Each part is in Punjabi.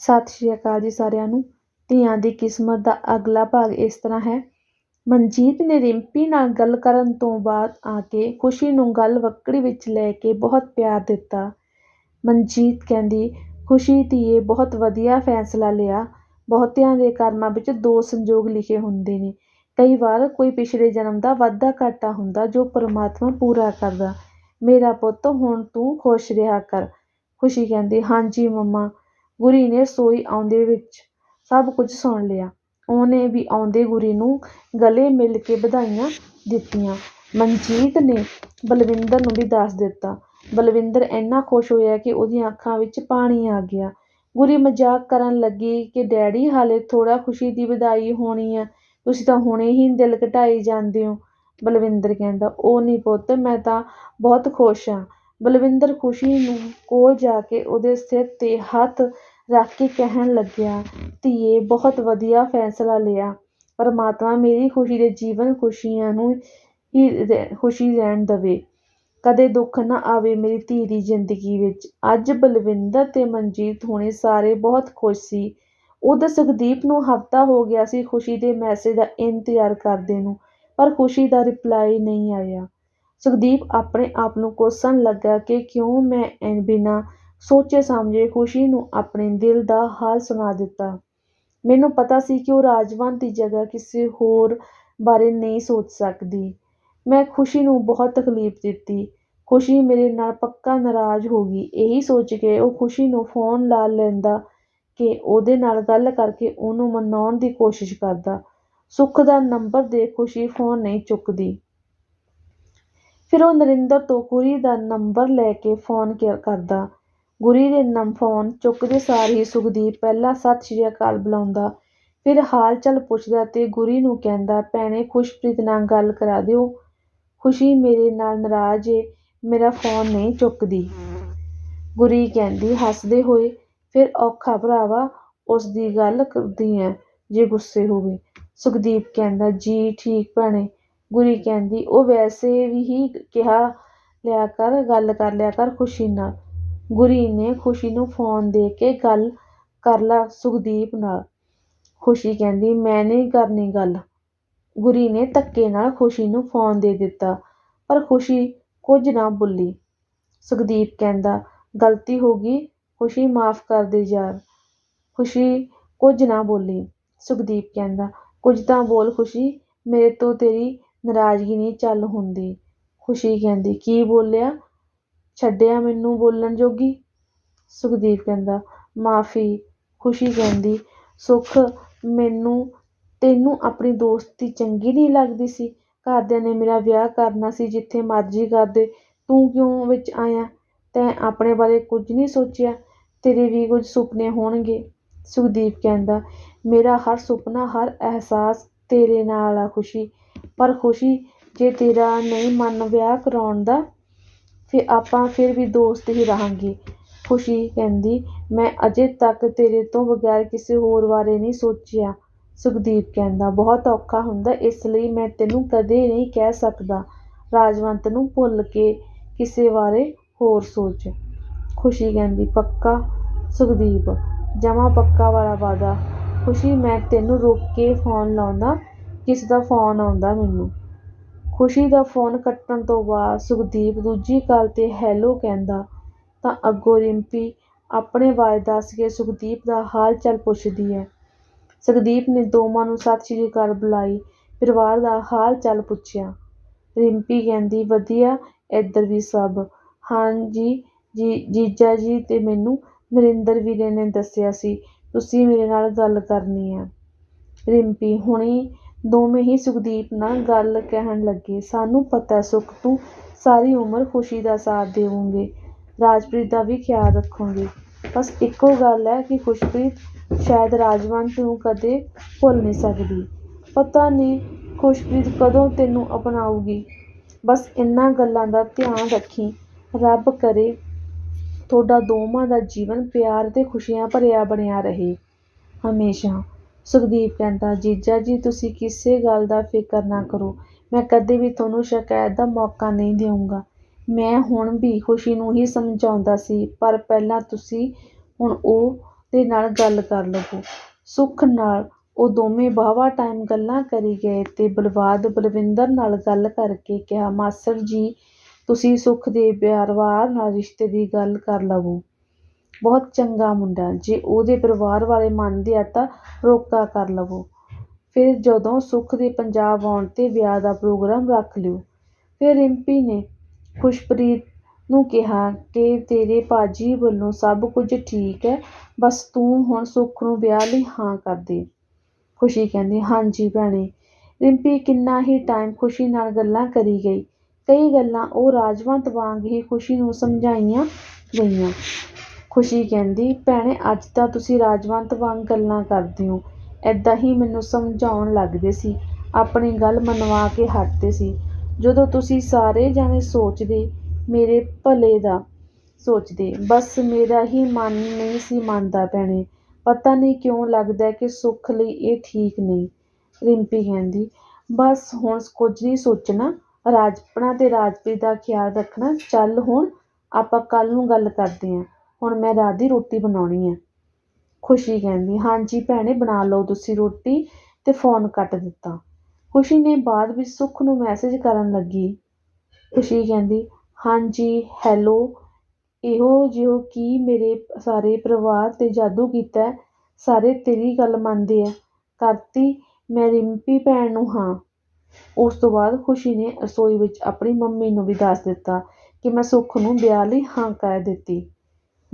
ਸਤਿ ਸ਼੍ਰੀ ਅਕਾਲ ਜੀ ਸਾਰਿਆਂ ਨੂੰ। ਧੀਆਂ ਦੀ ਕਿਸਮਤ ਦਾ ਅਗਲਾ ਭਾਗ ਇਸ ਤਰ੍ਹਾਂ ਹੈ। ਮਨਜੀਤ ਨੇ ਰਿੰਪੀ ਨਾਲ ਗੱਲ ਕਰਨ ਤੋਂ ਬਾਅਦ ਆ ਕੇ ਖੁਸ਼ੀ ਨੂੰ ਗੱਲ ਵੱਕੜੀ ਵਿੱਚ ਲੈ ਕੇ ਬਹੁਤ ਪਿਆਰ ਦਿੱਤਾ। ਮਨਜੀਤ ਕਹਿੰਦੀ, ਖੁਸ਼ੀ ਧੀਏ, ਬਹੁਤ ਵਧੀਆ ਫੈਸਲਾ ਲਿਆ। ਬਹੁਤਿਆਂ ਦੇ ਕਰਮਾਂ ਵਿੱਚ ਦੋ ਸੰਜੋਗ ਲਿਖੇ ਹੁੰਦੇ ਨੇ। ਕਈ ਵਾਰ ਕੋਈ ਪਿਛਲੇ ਜਨਮ ਦਾ ਵਾਧਾ ਘਾਟਾ ਹੁੰਦਾ ਜੋ ਪਰਮਾਤਮਾ ਪੂਰਾ ਕਰਦਾ। ਮੇਰਾ ਪੁੱਤ, ਹੁਣ ਤੂੰ ਖੁਸ਼ ਰਿਹਾ ਕਰ। ਖੁਸ਼ੀ ਕਹਿੰਦੀ, ਹਾਂਜੀ ਮੰਮਾ ਗੁਰੀ ਨੇ ਰਸੋਈ ਆਉਂਦੇ ਵਿੱਚ ਸਭ ਕੁਝ ਸੁਣ ਲਿਆ। ਉਹਨੇ ਵੀ ਆਉਂਦੇ ਗੁਰੀ ਨੂੰ ਗਲੇ ਮਿਲ ਕੇ ਵਧਾਈਆਂ ਦਿੱਤੀਆਂ। ਮਨਜੀਤ ਨੇ ਬਲਵਿੰਦਰ ਨੂੰ ਵੀ ਦੱਸ ਦਿੱਤਾ। ਬਲਵਿੰਦਰ ਇੰਨਾ ਖੁਸ਼ ਹੋਇਆ ਕਿ ਉਹਦੀਆਂ ਅੱਖਾਂ ਵਿੱਚ ਪਾਣੀ ਆ ਗਿਆ। ਗੁਰੀ ਮਜ਼ਾਕ ਕਰਨ ਲੱਗੀ ਕਿ, ਡੈਡੀ, ਹਾਲੇ ਥੋੜਾ ਖੁਸ਼ੀ ਦੀ ਵਧਾਈ ਹੋਣੀ ਹੈ ਤੁਸੀਂ ਤਾਂ ਹੁਣੇ ਹੀ ਦਿਲ ਘਟਾਈ ਜਾਂਦੇ ਹੋ। ਬਲਵਿੰਦਰ ਕਹਿੰਦਾ, ਉਹ ਨਹੀਂ ਪੁੱਤ, ਮੈਂ ਤਾਂ ਬਹੁਤ ਖੁਸ਼ ਹਾਂ। ਬਲਵਿੰਦਰ ਖੁਸ਼ੀ ਨੂੰ ਕੋਲ ਜਾ ਕੇ ਉਹਦੇ ਸਿਰ 'ਤੇ ਹੱਥ ਰੱਖ ਕੇ ਕਹਿਣ ਲੱਗਿਆ, ਧੀਏ, ਬਹੁਤ ਵਧੀਆ ਫੈਸਲਾ ਲਿਆ। ਪਰਮਾਤਮਾ ਮੇਰੀ ਖੁਸ਼ੀ ਦੇ ਜੀਵਨ ਖੁਸ਼ੀਆਂ ਨੂੰ ਹੀ ਖੁਸ਼ੀ ਰਹਿਣ ਦੇਵੇ। ਕਦੇ ਦੁੱਖ ਨਾ ਆਵੇ ਮੇਰੀ ਧੀ ਦੀ ਜ਼ਿੰਦਗੀ ਵਿੱਚ। ਅੱਜ ਬਲਵਿੰਦਰ ਤੇ ਮਨਜੀਤ ਹੁਣੇ ਸਾਰੇ ਬਹੁਤ ਖੁਸ਼ ਸੀ। ਉਧਰ ਸੁਖਦੀਪ ਨੂੰ ਹਫਤਾ ਹੋ ਗਿਆ ਸੀ ਖੁਸ਼ੀ ਦੇ ਮੈਸੇਜ ਦਾ ਇੰਤਜ਼ਾਰ ਕਰਦੇ ਨੂੰ, ਪਰ ਖੁਸ਼ੀ ਦਾ ਰਿਪਲਾਈ ਨਹੀਂ ਆਇਆ। ਸੁਖਦੀਪ ਆਪਣੇ ਆਪ ਨੂੰ ਕੋਸਣ ਲੱਗਾ ਕਿ ਕਿਉਂ ਮੈਂ ਬਿਨਾਂ ਸੋਚੇ ਸਮਝੇ ਖੁਸ਼ੀ ਨੂੰ ਆਪਣੇ ਦਿਲ ਦਾ ਹਾਲ ਸੁਣਾ ਦਿੱਤਾ। ਮੈਨੂੰ ਪਤਾ ਸੀ ਕਿ ਉਹ ਰਾਜਵੰਤ ਦੀ ਜਗ੍ਹਾ ਕਿਸੇ ਹੋਰ ਬਾਰੇ ਨਹੀਂ ਸੋਚ ਸਕਦੀ। ਮੈਂ ਖੁਸ਼ੀ ਨੂੰ ਬਹੁਤ ਤਕਲੀਫ ਦਿੱਤੀ। ਖੁਸ਼ੀ ਮੇਰੇ ਨਾਲ ਪੱਕਾ ਨਾਰਾਜ਼ ਹੋ ਗਈ। ਇਹੀ ਸੋਚ ਕੇ ਉਹ ਖੁਸ਼ੀ ਨੂੰ ਫੋਨ ਲਾ ਲੈਂਦਾ ਕਿ ਉਹਦੇ ਨਾਲ ਗੱਲ ਕਰਕੇ ਉਹਨੂੰ ਮਨਾਉਣ ਦੀ ਕੋਸ਼ਿਸ਼ ਕਰਦਾ। ਸੁੱਖ ਦਾ ਨੰਬਰ ਦੇ ਖੁਸ਼ੀ ਫੋਨ ਨਹੀਂ ਚੁੱਕਦੀ। ਫਿਰ ਉਹ ਨਰਿੰਦਰ ਤੋਂ ਕੁੜੀ ਦਾ ਨੰਬਰ ਲੈ ਕੇ ਫੋਨ ਕ- ਕਰਦਾ। ਗੁਰੀ ਦੇ ਨੰਬ ਫੋਨ ਚੁੱਕਦੇ ਸਾਰ ਹੀ ਸੁਖਦੀਪ ਪਹਿਲਾਂ ਸਤਿ ਸ਼੍ਰੀ ਅਕਾਲ ਬੁਲਾਉਂਦਾ, ਫਿਰ ਹਾਲ ਚਾਲ ਪੁੱਛਦਾ ਤੇ ਗੁਰੀ ਨੂੰ ਕਹਿੰਦਾ, ਭੈਣੇ, ਖੁਸ਼ਪ੍ਰੀਤ ਨਾਲ ਗੱਲ ਕਰਾ ਦਿਓ। ਖੁਸ਼ੀ ਮੇਰੇ ਨਾਲ ਨਾਰਾਜ਼ ਏ, ਮੇਰਾ ਫੋਨ ਨਹੀਂ ਚੁੱਕਦੀ। ਗੁਰੀ ਕਹਿੰਦੀ, ਹੱਸਦੇ ਹੋਏ, ਫਿਰ ਔਖਾ ਭਰਾਵਾ ਉਸ ਦੀ ਗੱਲ ਕਰਦੀ ਐ ਜੇ ਗੁੱਸੇ ਹੋਵੇ। ਸੁਖਦੀਪ ਕਹਿੰਦਾ, ਜੀ, ਠੀਕ ਭੈਣੇ। ਗੁਰੀ ਕਹਿੰਦੀ, ਉਹ ਵੈਸੇ ਵੀ ਹੀ ਕਿਹਾ, ਲਿਆ ਕਰ, ਗੱਲ ਕਰ ਲਿਆ ਕਰ ਖੁਸ਼ੀ ਨਾਲ। ਗੁਰੀ ਨੇ ਖੁਸ਼ੀ ਨੂੰ ਫੋਨ ਦੇ ਕੇ ਗੱਲ ਕਰ ਲਾ ਸੁਖਦੀਪ ਨਾਲ। ਖੁਸ਼ੀ ਕਹਿੰਦੀ, ਮੈਂ ਨਹੀਂ ਕਰਨੀ ਗੱਲ। ਗੁਰੀ ਨੇ ਧੱਕੇ ਨਾਲ ਖੁਸ਼ੀ ਨੂੰ ਫੋਨ ਦੇ ਦਿੱਤਾ, ਪਰ ਖੁਸ਼ੀ ਕੁਝ ਨਾ ਬੋਲੀ। ਸੁਖਦੀਪ ਕਹਿੰਦਾ, ਗਲਤੀ ਹੋ ਗਈ, ਖੁਸ਼ੀ ਮਾਫ ਕਰ ਦੇ ਯਾਰ। ਖੁਸ਼ੀ ਕੁਝ ਨਾ ਬੋਲੀ। ਸੁਖਦੀਪ ਕਹਿੰਦਾ, ਕੁਝ ਤਾਂ ਬੋਲ ਖੁਸ਼ੀ, ਮੇਰੇ ਤੋਂ ਤੇਰੀ ਨਾਰਾਜ਼ਗੀ ਨਹੀਂ ਚੱਲ ਹੁੰਦੀ। ਖੁਸ਼ੀ ਕਹਿੰਦੀ, ਕੀ ਬੋਲਿਆ? ਛੱਡਿਆ ਮੈਨੂੰ ਬੋਲਣ ਜੋਗੀ? ਸੁਖਦੀਪ ਕਹਿੰਦਾ, ਮਾਫੀ, ਖੁਸ਼ੀ ਕਹਿੰਦੀ, ਸੁੱਖ, ਮੈਨੂੰ, ਤੈਨੂੰ ਆਪਣੀ ਦੋਸਤੀ ਚੰਗੀ ਨਹੀਂ ਲੱਗਦੀ ਸੀ। ਘਰਦਿਆਂ ਨੇ ਮੇਰਾ ਵਿਆਹ ਕਰਨਾ ਸੀ ਜਿੱਥੇ ਮਰਜ਼ੀ ਕਰਦੇ ਤੂੰ ਕਿਉਂ ਵਿੱਚ ਆਇਆ? ਤੈਂ ਆਪਣੇ ਬਾਰੇ ਕੁਝ ਨਹੀਂ ਸੋਚਿਆ, ਤੇਰੇ ਵੀ ਕੁਝ ਸੁਪਨੇ ਹੋਣਗੇ। ਸੁਖਦੀਪ ਕਹਿੰਦਾ, ਮੇਰਾ ਹਰ ਸੁਪਨਾ, ਹਰ ਅਹਿਸਾਸ ਤੇਰੇ ਨਾਲ ਆ ਖੁਸ਼ੀ, ਪਰ ਖੁਸ਼ੀ ਜੇ ਤੇਰਾ ਨਹੀਂ ਮਨ ਵਿਆਹ ਕਰਾਉਣ ਦਾ ਫਿਰ ਆਪਾਂ ਫਿਰ ਵੀ ਦੋਸਤ ਹੀ ਰਹਾਂਗੇ, ਖੁਸ਼ੀ ਕਹਿੰਦੀ, ਮੈਂ ਅਜੇ ਤੱਕ ਤੇਰੇ ਤੋਂ ਬਗੈਰ ਕਿਸੇ ਹੋਰ ਬਾਰੇ ਨਹੀਂ ਸੋਚਿਆ, ਸੁਖਦੀਪ ਕਹਿੰਦਾ, ਬਹੁਤ ਔਖਾ ਹੁੰਦਾ, ਇਸ ਲਈ ਮੈਂ ਤੈਨੂੰ ਕਦੇ ਨਹੀਂ ਕਹਿ ਸਕਦਾ, ਰਾਜਵੰਤ ਨੂੰ ਭੁੱਲ ਕੇ ਕਿਸੇ ਬਾਰੇ ਹੋਰ ਸੋਚ, ਖੁਸ਼ੀ ਕਹਿੰਦੀ, ਪੱਕਾ? ਸੁਖਦੀਪ, ਜਮਾ ਪੱਕਾ ਵਾਲਾ ਵਾਦਾ, ਖੁਸ਼ੀ, ਮੈਂ ਤੈਨੂੰ ਰੋਕ ਕੇ ਫੋਨ ਲਾਉਂਦਾ, ਕਿਸੇ ਦਾ ਫੋਨ ਆਉਂਦਾ ਮੈਨੂੰ। ਖੁਸ਼ੀ ਦਾ ਫੋਨ ਕੱਟਣ ਤੋਂ ਬਾਅਦ ਸੁਖਦੀਪ ਦੂਜੀ ਕਾਲ ਤੇ ਹੈਲੋ ਕਹਿੰਦਾ, ਤਾਂ ਅੱਗੋਂ ਰਿੰਪੀ, ਆਪਣੇ ਬਾਰੇ ਦੱਸ ਕੇ ਸੁਖਦੀਪ ਦਾ ਹਾਲ ਚਾਲ ਪੁੱਛਦੀ ਹੈ। ਸੁਖਦੀਪ ਨੇ ਦੋਵਾਂ ਨੂੰ ਸਤਿ ਸ਼੍ਰੀ ਅਕਾਲ ਬੁਲਾਈ, ਪਰਿਵਾਰ ਦਾ ਹਾਲ ਚਾਲ ਪੁੱਛਿਆ। ਰਿੰਪੀ ਕਹਿੰਦੀ, ਵਧੀਆ, ਇੱਧਰ ਵੀ ਸਭ। ਹਾਂਜੀ ਜੀ, ਜੀਜਾ ਜੀ ਤੇ ਮੈਨੂੰ ਨਰਿੰਦਰ ਵੀਰੇ ਨੇ ਦੱਸਿਆ ਸੀ, ਤੁਸੀਂ ਮੇਰੇ ਨਾਲ ਗੱਲ ਕਰਨੀ ਹੈ। ਰਿੰਪੀ ਹੁਣੀ ਦੋਵੇਂ ਹੀ ਸੁਖਦੀਪ ਨਾਲ ਗੱਲ ਕਹਿਣ ਲੱਗੇ। ਸਾਨੂੰ ਪਤਾ ਸੁੱਖ, ਤੂੰ ਸਾਰੀ ਉਮਰ ਖੁਸ਼ੀ ਦਾ ਸਾਥ ਦੇਵੋਗੇ ਰਾਜਪ੍ਰੀਤ ਦਾ ਵੀ ਖਿਆਲ ਰੱਖੋਗੇ। ਬਸ ਇੱਕੋ ਗੱਲ ਹੈ ਕਿ ਖੁਸ਼ਪ੍ਰੀਤ ਸ਼ਾਇਦ ਰਾਜਵੰਤ ਨੂੰ ਕਦੇ ਭੁੱਲ ਨਹੀਂ ਸਕਦੀ। ਪਤਾ ਨਹੀਂ ਖੁਸ਼ਪ੍ਰੀਤ ਕਦੋਂ ਤੈਨੂੰ ਅਪਣਾਊਗੀ। ਬਸ ਇਹਨਾਂ ਗੱਲਾਂ ਦਾ ਧਿਆਨ ਰੱਖੀ। ਰੱਬ ਕਰੇ ਤੁਹਾਡਾ ਦੋਵਾਂ ਦਾ ਜੀਵਨ ਪਿਆਰ ਤੇ ਖੁਸ਼ੀਆਂ ਭਰਿਆ ਬਣਿਆ ਰਹੇ। ਹਮੇਸ਼ਾ ਸੁਖਦੀਪ ਕਹਿੰਦਾ, ਜੀਜਾ ਜੀ, ਤੁਸੀਂ ਕਿਸੇ ਗੱਲ ਦਾ ਫਿਕਰ ਨਾ ਕਰੋ। ਮੈਂ ਕਦੇ ਵੀ ਤੁਹਾਨੂੰ ਸ਼ਿਕਾਇਤ ਦਾ ਮੌਕਾ ਨਹੀਂ ਦੇਊਂਗਾ। ਮੈਂ ਹੁਣ ਵੀ ਖੁਸ਼ੀ ਨੂੰ ਹੀ ਸਮਝਾਉਂਦਾ ਸੀ, ਪਰ ਪਹਿਲਾਂ ਤੁਸੀਂ ਹੁਣ ਉਹ ਦੇ ਨਾਲ ਗੱਲ ਕਰ ਲਵੋ। ਸੁੱਖ ਨਾਲ ਉਹ ਦੋਵੇਂ ਵਾਹਵਾ ਟਾਈਮ ਗੱਲਾਂ ਕਰੀ ਗਏ ਤੇ ਬਲਵਾਦ ਬਲਵਿੰਦਰ ਨਾਲ ਗੱਲ ਕਰਕੇ ਕਿਹਾ ਮਾਸੜ ਜੀ, ਤੁਸੀਂ ਸੁੱਖ ਦੇ ਪਰਿਵਾਰ ਨਾਲ ਰਿਸ਼ਤੇ ਦੀ ਗੱਲ ਕਰ ਲਵੋ। ਬਹੁਤ ਚੰਗਾ ਮੁੰਡਾ ਜੇ ਉਹਦੇ ਪਰਿਵਾਰ ਵਾਲੇ ਮੰਨਦੇ ਆ ਤਾਂ ਰੋਕਾ ਕਰ ਲਵੋ। ਫਿਰ ਜਦੋਂ ਸੁੱਖ ਦੇ ਪੰਜਾਬ ਆਉਣ ਤੇ ਵਿਆਹ ਦਾ ਪ੍ਰੋਗਰਾਮ ਰੱਖ ਲਿਓ। ਫਿਰ ਰਿੰਪੀ ਨੇ ਖੁਸ਼ਪ੍ਰੀਤ ਨੂੰ ਕਿਹਾ ਕਿ ਤੇਰੇ ਭਾਅ ਜੀ ਵੱਲੋਂ ਸਭ ਕੁਝ ਠੀਕ ਹੈ, ਬਸ ਤੂੰ ਹੁਣ ਸੁੱਖ ਨੂੰ ਵਿਆਹ ਲਈ ਹਾਂ ਕਰ ਦੇ। ਖੁਸ਼ੀ ਕਹਿੰਦੀ, ਹਾਂਜੀ ਭੈਣੇ। ਰਿੰਪੀ ਕਿੰਨਾ ਹੀ ਟਾਈਮ ਖੁਸ਼ੀ ਨਾਲ ਗੱਲਾਂ ਕਰੀ ਗਈ। ਕਈ ਗੱਲਾਂ ਉਹ ਰਾਜਵੰਤ ਵਾਂਗ ਹੀ ਖੁਸ਼ੀ ਨੂੰ ਸਮਝਾਈਆਂ ਗਈਆਂ। ਖੁਸ਼ੀ ਕਹਿੰਦੀ, ਭੈਣੇ, ਅੱਜ ਤਾਂ ਤੁਸੀਂ ਰਾਜਵੰਤ ਵਾਂਗ ਗੱਲਾਂ ਕਰਦੇ ਹੋ। ਐਦਾਂ ਹੀ ਮੈਨੂੰ ਸਮਝਾਉਣ ਲੱਗਦੇ ਸੀ। ਆਪਣੀ ਗੱਲ ਮਨਵਾ ਕੇ ਹਟਦੇ ਸੀ। ਜਦੋਂ ਤੁਸੀਂ ਸਾਰੇ ਜਾਣੇ ਸੋਚਦੇ, ਮੇਰੇ ਭਲੇ ਦਾ ਸੋਚਦੇ, ਬਸ ਮੇਰਾ ਹੀ ਮਨ ਨਹੀਂ ਸੀ ਮੰਨਦਾ ਭੈਣੇ। ਪਤਾ ਨਹੀਂ ਕਿਉਂ ਲੱਗਦਾ ਕਿ ਸੁੱਖ ਲਈ ਇਹ ਠੀਕ ਨਹੀਂ। ਰਿੰਪੀ ਕਹਿੰਦੀ, ਬਸ ਹੁਣ ਕੁਝ ਨਹੀਂ ਸੋਚਣਾ। ਰਾਜਪਣਾ ਤੇ ਰਾਜਪ੍ਰੀਤ ਦਾ ਖਿਆਲ ਰੱਖਣਾ। ਚੱਲ ਹੁਣ ਆਪਾਂ ਕੱਲ੍ਹ ਨੂੰ ਗੱਲ ਕਰਦੇ ਹਾਂ। ਹੁਣ ਮੈਂ ਰਾਤ ਦੀ ਰੋਟੀ ਬਣਾਉਣੀ ਹੈ ਖੁਸ਼ੀ ਕਹਿੰਦੀ, ਹਾਂਜੀ ਭੈਣੇ, ਬਣਾ ਲਓ ਤੁਸੀਂ ਰੋਟੀ ਤੇ ਫੋਨ ਕੱਟ ਦਿੱਤਾ। ਖੁਸ਼ੀ ਨੇ ਬਾਅਦ ਵਿੱਚ ਸੁੱਖ ਨੂੰ ਮੈਸੇਜ ਕਰਨ ਲੱਗੀ। ਖੁਸ਼ੀ ਕਹਿੰਦੀ, ਹਾਂਜੀ ਹੈਲੋ ਇਹੋ ਜਿਹੋ ਕੀ ਮੇਰੇ ਸਾਰੇ ਪਰਿਵਾਰ ਤੇ ਜਾਦੂ ਕੀਤਾ ਸਾਰੇ ਤੇਰੀ ਗੱਲ ਮੰਨਦੇ ਆ। ਕਰਤੀ, ਮੈਂ ਰਿੰਪੀ ਭੈਣ ਨੂੰ ਹਾਂ। ਉਸ ਤੋਂ ਬਾਅਦ ਖੁਸ਼ੀ ਨੇ ਰਸੋਈ ਵਿੱਚ ਆਪਣੀ ਮੰਮੀ ਨੂੰ ਵੀ ਦੱਸ ਦਿੱਤਾ ਕਿ ਮੈਂ ਸੁੱਖ ਨੂੰ ਵਿਆਹ ਲਈ ਹਾਂ ਕਹਿ ਦਿੱਤੀ।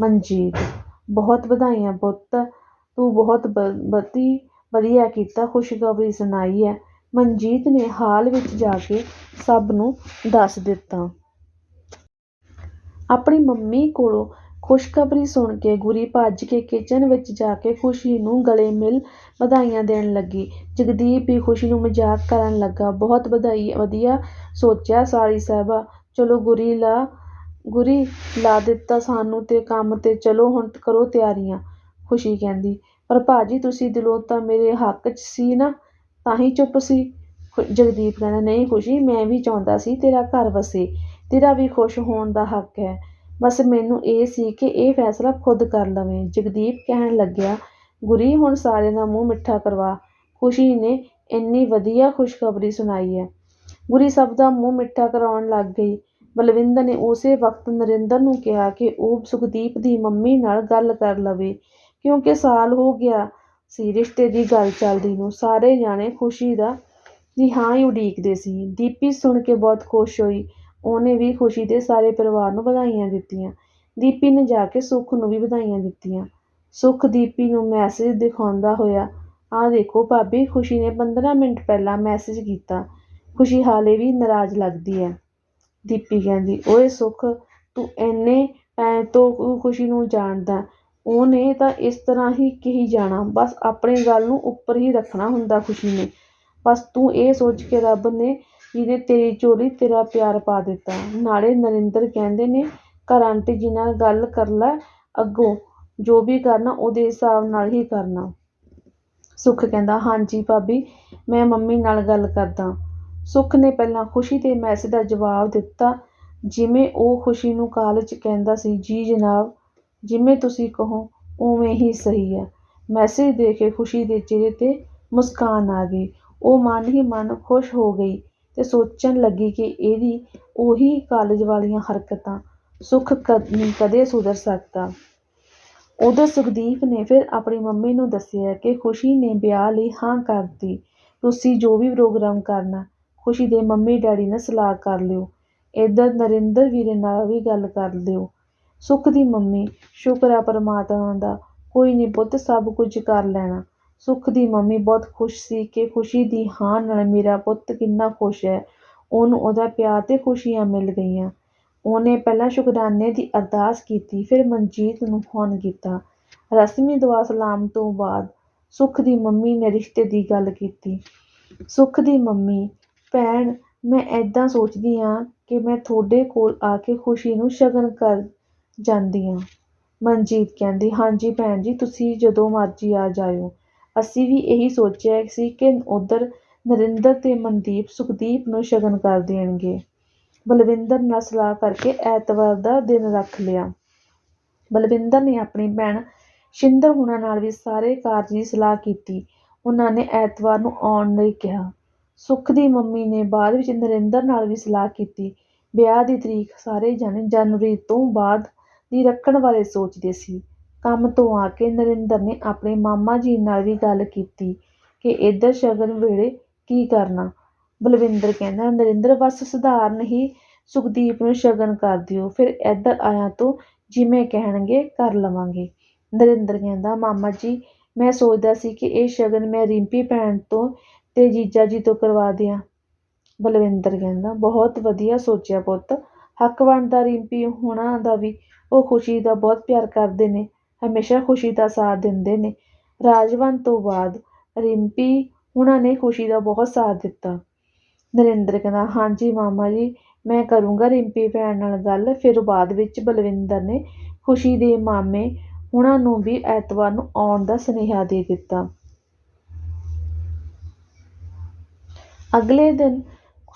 ਮਨਜੀਤ, ਬਹੁਤ ਵਧਾਈਆਂ ਪੁੱਤ, ਤੂੰ ਬਹੁਤ ਬ- ਵਧੀ, ਵਧੀਆ ਕੀਤਾ, ਖੁਸ਼ਖਬਰੀ ਸੁਣਾਈ ਹੈ। ਮਨਜੀਤ ਨੇ ਹਾਲ ਵਿੱਚ ਜਾ ਕੇ ਸਭ ਨੂੰ ਦੱਸ ਦਿੱਤਾ। ਆਪਣੀ ਮੰਮੀ ਕੋਲੋਂ ਖੁਸ਼ਖਬਰੀ ਸੁਣ ਕੇ ਗੁਰੀ ਭੱਜ ਕੇ ਕਿਚਨ ਵਿੱਚ ਜਾ ਕੇ ਖੁਸ਼ੀ ਨੂੰ ਗਲੇ ਮਿਲ ਵਧਾਈਆਂ ਦੇਣ ਲੱਗੀ। ਜਗਦੀਪ ਵੀ ਖੁਸ਼ੀ ਨੂੰ ਮਜ਼ਾਕ ਕਰਨ ਲੱਗਾ। ਬਹੁਤ ਵਧਾਈ, ਵਧੀਆ ਸੋਚਿਆ, ਸਾਲੀ ਸਾਹਿਬਾ, ਚਲੋ ਗੁਰੀ ਲਾ ਗੁਰੀ, ਲਾ ਦਿੱਤਾ ਸਾਨੂੰ ਤੇ ਕੰਮ ਤੇ ਚਲੋ, ਹੁਣ ਕਰੋ ਤਿਆਰੀਆਂ, ਖੁਸ਼ੀ ਕਹਿੰਦੀ। ਪਰ ਭਾਜੀ, ਤੁਸੀਂ ਦਿਲੋਂ ਤਾਂ ਮੇਰੇ ਹੱਕ 'ਚ ਸੀ ਨਾ, ਤਾਂ ਹੀ ਚੁੱਪ ਸੀ। ਖੁ- ਜਗਦੀਪ ਕਹਿੰਦਾ, ਨਹੀਂ ਖੁਸ਼ੀ, ਮੈਂ ਵੀ ਚਾਹੁੰਦਾ ਸੀ ਤੇਰਾ ਘਰ ਵਸੇ, ਤੇਰਾ ਵੀ ਖੁਸ਼ ਹੋਣ ਦਾ ਹੱਕ ਹੈ। ਬਸ ਮੈਨੂੰ ਇਹ ਸੀ ਕਿ ਇਹ ਫੈਸਲਾ ਖੁਦ ਕਰ ਲਵੇਂ। ਜਗਦੀਪ ਕਹਿਣ ਲੱਗਿਆ, ਗੁਰੀ, ਹੁਣ ਸਾਰਿਆਂ ਦਾ ਮੂੰਹ ਮਿੱਠਾ ਕਰਵਾ। ਖੁਸ਼ੀ ਨੇ ਇੰਨੀ ਵਧੀਆ ਖੁਸ਼ਖਬਰੀ ਸੁਣਾਈ ਹੈ। ਗੁਰੀ ਸਭ ਦਾ ਮੂੰਹ ਮਿੱਠਾ ਕਰਵਾਉਣ ਲੱਗ ਗਈ। ਬਲਵਿੰਦਰ ਨੇ ਉਸੇ ਵਕਤ ਨਰਿੰਦਰ ਨੂੰ ਕਿਹਾ ਕਿ ਉਹ ਸੁਖਦੀਪ ਦੀ ਮੰਮੀ ਨਾਲ ਗੱਲ ਕਰ ਲਵੇ, ਕਿਉਂਕਿ ਸਾਲ ਹੋ ਗਿਆ ਸੀ ਰਿਸ਼ਤੇ ਦੀ ਗੱਲ ਚੱਲਦੀ ਨੂੰ। ਸਾਰੇ ਜਾਣੇ ਖੁਸ਼ੀ ਦਾ ਜੀ ਹੀ ਉਡੀਕਦੇ ਸੀ। ਦੀਪੀ ਸੁਣ ਕੇ ਬਹੁਤ ਖੁਸ਼ ਹੋਈ। ਉਹਨੇ ਵੀ ਖੁਸ਼ੀ ਦੇ ਸਾਰੇ ਪਰਿਵਾਰ ਨੂੰ ਵਧਾਈਆਂ ਦਿੱਤੀਆਂ। ਦੀਪੀ ਨੇ ਜਾ ਕੇ ਸੁੱਖ ਨੂੰ ਵੀ ਵਧਾਈਆਂ ਦਿੱਤੀਆਂ। ਸੁੱਖ ਦੀਪੀ ਨੂੰ ਮੈਸੇਜ ਦਿਖਾਉਂਦਾ ਹੋਇਆ, ਆਹ ਦੇਖੋ ਭਾਬੀ, ਖੁਸ਼ੀ ਨੇ 15 ਮਿੰਟ ਪਹਿਲਾਂ ਮੈਸੇਜ ਕੀਤਾ। ਖੁਸ਼ੀ ਹਾਲੇ ਵੀ ਨਾਰਾਜ਼ ਲੱਗਦੀ ਹੈ। ਦੀਪੀ ਕਹਿੰਦੀ ਓਏ ਸੁੱਖ, ਤੂੰ ਇੰਨੇ ਟਾਈਮ ਤੋਂ ਖੁਸ਼ੀ ਨੂੰ ਜਾਣਦਾ, ਉਹਨੇ ਤਾਂ ਇਸ ਤਰ੍ਹਾਂ ਹੀ ਕਹੀ ਜਾਣਾ। ਬਸ ਆਪਣੀ ਗੱਲ ਨੂੰ ਉੱਪਰ ਹੀ ਰੱਖਣਾ ਹੁੰਦਾ ਖੁਸ਼ੀ ਨੇ। ਬਸ ਤੂੰ ਇਹ ਸੋਚ ਕੇ ਰੱਬ ਨੇ ਜਿਹਨੇ ਤੇਰੀ ਚੋਰੀ ਤੇਰਾ ਪਿਆਰ ਪਾ ਦਿੱਤਾ। ਨਾਲੇ ਨਰਿੰਦਰ ਕਹਿੰਦੇ ਨੇ, ਘਰ ਆਂਟੀ ਜੀ ਨਾਲ ਗੱਲ ਕਰ ਲੈ ਅੱਗੋਂ, ਜੋ ਵੀ ਕਰਨਾ ਉਹਦੇ ਹਿਸਾਬ ਨਾਲ ਹੀ ਕਰਨਾ। ਸੁੱਖ ਕਹਿੰਦਾ, ਹਾਂਜੀ ਭਾਬੀ, ਮੈਂ ਮੰਮੀ ਨਾਲ ਗੱਲ ਕਰਦਾ। ਸੁੱਖ ਨੇ ਪਹਿਲਾਂ ਖੁਸ਼ੀ ਦੇ ਮੈਸੇਜ ਦਾ ਜਵਾਬ ਦਿੱਤਾ। ਜਿਵੇਂ ਉਹ ਖੁਸ਼ੀ ਨੂੰ ਕਾਲਜ ਕਹਿੰਦਾ ਸੀ, ਜੀ ਜਨਾਬ, ਜਿਵੇਂ ਤੁਸੀਂ ਕਹੋ, ਉਵੇਂ ਹੀ ਸਹੀ ਹੈ। ਮੈਸੇਜ ਦੇ ਕੇ ਖੁਸ਼ੀ ਦੇ ਚਿਹਰੇ ਤੇ ਮੁਸਕਾਨ ਆ ਗਈ। ਉਹ ਮਨ ਹੀ ਮਨ ਖੁਸ਼ ਹੋ ਗਈ ਤੇ ਸੋਚਣ ਲੱਗੀ ਕਿ ਇਹਦੀ ਉਹੀ ਕਾਲਜ ਵਾਲੀਆਂ ਹਰਕਤਾਂ ਸੁੱਖ ਕਦ- ਕਦੇ ਸੁਧਰ ਸਕਦਾ। ਉਦੋਂ ਸੁਖਦੀਪ ਨੇ ਫਿਰ ਆਪਣੀ ਮੰਮੀ ਨੂੰ ਦੱਸਿਆ ਕਿ ਖੁਸ਼ੀ ਨੇ ਵਿਆਹ ਲਈ ਹਾਂ ਕਰਤੀ ਤੁਸੀਂ ਜੋ ਵੀ ਪ੍ਰੋਗਰਾਮ ਕਰਨਾ ਖੁਸ਼ੀ ਦੇ ਮੰਮੀ ਡੈਡੀ ਨਾਲ ਸਲਾਹ ਕਰ ਲਿਓ। ਇੱਧਰ ਨਰਿੰਦਰ ਵੀਰੇ ਨਾਲ ਵੀ ਗੱਲ ਕਰ ਲਿਓ। ਸੁੱਖ ਦੀ ਮੰਮੀ, ਸ਼ੁਕਰ ਆ ਪਰਮਾਤਮਾ ਦਾ, ਕੋਈ ਨਹੀਂ ਪੁੱਤ, ਸਭ ਕੁਝ ਕਰ ਲੈਣਾ। ਸੁੱਖ ਦੀ ਮੰਮੀ ਬਹੁਤ ਖੁਸ਼ ਸੀ ਕਿ ਖੁਸ਼ੀ ਦੀ ਹਾਂ ਨਾਲ ਮੇਰਾ ਪੁੱਤ ਕਿੰਨਾ ਖੁਸ਼ ਹੈ। ਉਹਨੂੰ ਉਹਦਾ ਪਿਆਰ ਤੇ ਖੁਸ਼ੀਆਂ ਮਿਲ ਗਈਆਂ। ਉਹਨੇ ਪਹਿਲਾਂ ਸ਼ੁਕਰਾਨੇ ਦੀ ਅਰਦਾਸ ਕੀਤੀ, ਫਿਰ ਮਨਜੀਤ ਨੂੰ ਫੋਨ ਕੀਤਾ। ਰਸਮੀ ਦੁਆ ਸਲਾਮ ਤੋਂ ਬਾਅਦ ਸੁੱਖ ਦੀ ਮੰਮੀ ਨੇ ਰਿਸ਼ਤੇ ਦੀ ਗੱਲ ਕੀਤੀ। ਸੁੱਖ ਦੀ ਮੰਮੀ ਭੈਣ, ਮੈਂ ਇੱਦਾਂ ਸੋਚਦੀ ਹਾਂ ਕਿ ਮੈਂ ਤੁਹਾਡੇ ਕੋਲ ਆ ਕੇ ਖੁਸ਼ੀ ਨੂੰ ਸ਼ਗਨ ਕਰ ਜਾਂਦੀ ਹਾਂ ਮਨਜੀਤ ਕਹਿੰਦੀ, ਹਾਂਜੀ ਭੈਣ ਜੀ, ਤੁਸੀਂ ਜਦੋਂ ਮਰਜ਼ੀ ਆ ਜਾਇਓ ਅਸੀਂ ਵੀ ਇਹੀ ਸੋਚਿਆ ਸੀ ਕਿ ਉਧਰ ਨਰਿੰਦਰ ਤੇ ਮਨਦੀਪ ਸੁਖਦੀਪ ਨੂੰ ਸ਼ਗਨ ਕਰ ਦੇਣਗੇ ਬਲਵਿੰਦਰ ਨਾਲ ਸਲਾਹ ਕਰਕੇ ਐਤਵਾਰ ਦਾ ਦਿਨ ਰੱਖ ਲਿਆ ਬਲਵਿੰਦਰ ਨੇ ਆਪਣੀ ਭੈਣ ਸ਼ਿੰਦਰ ਹੁਣਾਂ ਨਾਲ ਵੀ ਸਾਰੇ ਕਾਰਜ ਦੀ ਸਲਾਹ ਕੀਤੀ। ਉਹਨਾਂ ਨੇ ਐਤਵਾਰ ਨੂੰ ਆਉਣ ਲਈ ਕਿਹਾ। ਸੁੱਖ ਦੀ ਮੰਮੀ ਨੇ ਬਾਅਦ ਵਿੱਚ ਨਰਿੰਦਰ ਨਾਲ ਵੀ ਸਲਾਹ ਕੀਤੀ। ਵਿਆਹ ਦੀ ਤਰੀਕ ਸਾਰੇ ਜਾਣੇ ਜਨਵਰੀ ਤੋਂ ਬਾਅਦ ਦੀ ਰੱਖਣ ਬਾਰੇ ਸੋਚਦੇ ਸੀ। ਕੰਮ ਤੋਂ ਆ ਕੇ ਨਰਿੰਦਰ ਨੇ ਆਪਣੇ ਮਾਮਾ ਜੀ ਨਾਲ ਵੀ ਗੱਲ ਕੀਤੀ ਕਿ ਏਧਰ ਸ਼ਗਨ ਵੇਲੇ ਕੀ ਕਰਨਾ। ਬਲਵਿੰਦਰ ਕਹਿੰਦਾ, ਨਰਿੰਦਰ ਬਸ ਸਧਾਰਨ ਹੀ ਸੁਖਦੀਪ ਨੂੰ ਸ਼ਗਨ ਕਰ ਦਿਓ, ਫਿਰ ਏਧਰ ਆਇਆਂ ਤੋਂ ਜਿਵੇਂ ਕਹਿਣਗੇ ਕਰ ਲਵਾਂਗੇ। ਨਰਿੰਦਰ ਕਹਿੰਦਾ, ਮਾਮਾ ਜੀ ਮੈਂ ਸੋਚਦਾ ਸੀ ਕਿ ਇਹ ਸ਼ਗਨ ਮੈਂ ਰਿੰਪੀ ਭੈਣ ਤੋਂ ਅਤੇ ਜੀਜਾ ਜੀ ਤੋਂ ਕਰਵਾ ਦਿਆਂ। ਬਲਵਿੰਦਰ ਕਹਿੰਦਾ, ਬਹੁਤ ਵਧੀਆ ਸੋਚਿਆ ਪੁੱਤ। ਹੱਕ ਬਣਦਾ ਰਿੰਪੀ ਹੁਣਾਂ ਦਾ ਵੀ। ਉਹ ਖੁਸ਼ੀ ਦਾ ਬਹੁਤ ਪਿਆਰ ਕਰਦੇ ਨੇ, ਹਮੇਸ਼ਾ ਖੁਸ਼ੀ ਦਾ ਸਾਥ ਦਿੰਦੇ ਨੇ। ਰਾਜਵੰਤ ਤੋਂ ਬਾਅਦ ਰਿੰਪੀ ਉਹਨਾਂ ਨੇ ਖੁਸ਼ੀ ਦਾ ਬਹੁਤ ਸਾਥ ਦਿੱਤਾ। ਨਰਿੰਦਰ ਕਹਿੰਦਾ, ਹਾਂਜੀ ਮਾਮਾ ਜੀ ਮੈਂ ਕਰੂੰਗਾ ਰਿੰਪੀ ਭੈਣ ਨਾਲ ਗੱਲ। ਫਿਰ ਬਾਅਦ ਵਿੱਚ ਬਲਵਿੰਦਰ ਨੇ ਖੁਸ਼ੀ ਦੇ ਮਾਮੇ ਉਹਨਾਂ ਨੂੰ ਵੀ ਐਤਵਾਰ ਨੂੰ ਆਉਣ ਦਾ ਸੁਨੇਹਾ ਦੇ ਦਿੱਤਾ। ਅਗਲੇ ਦਿਨ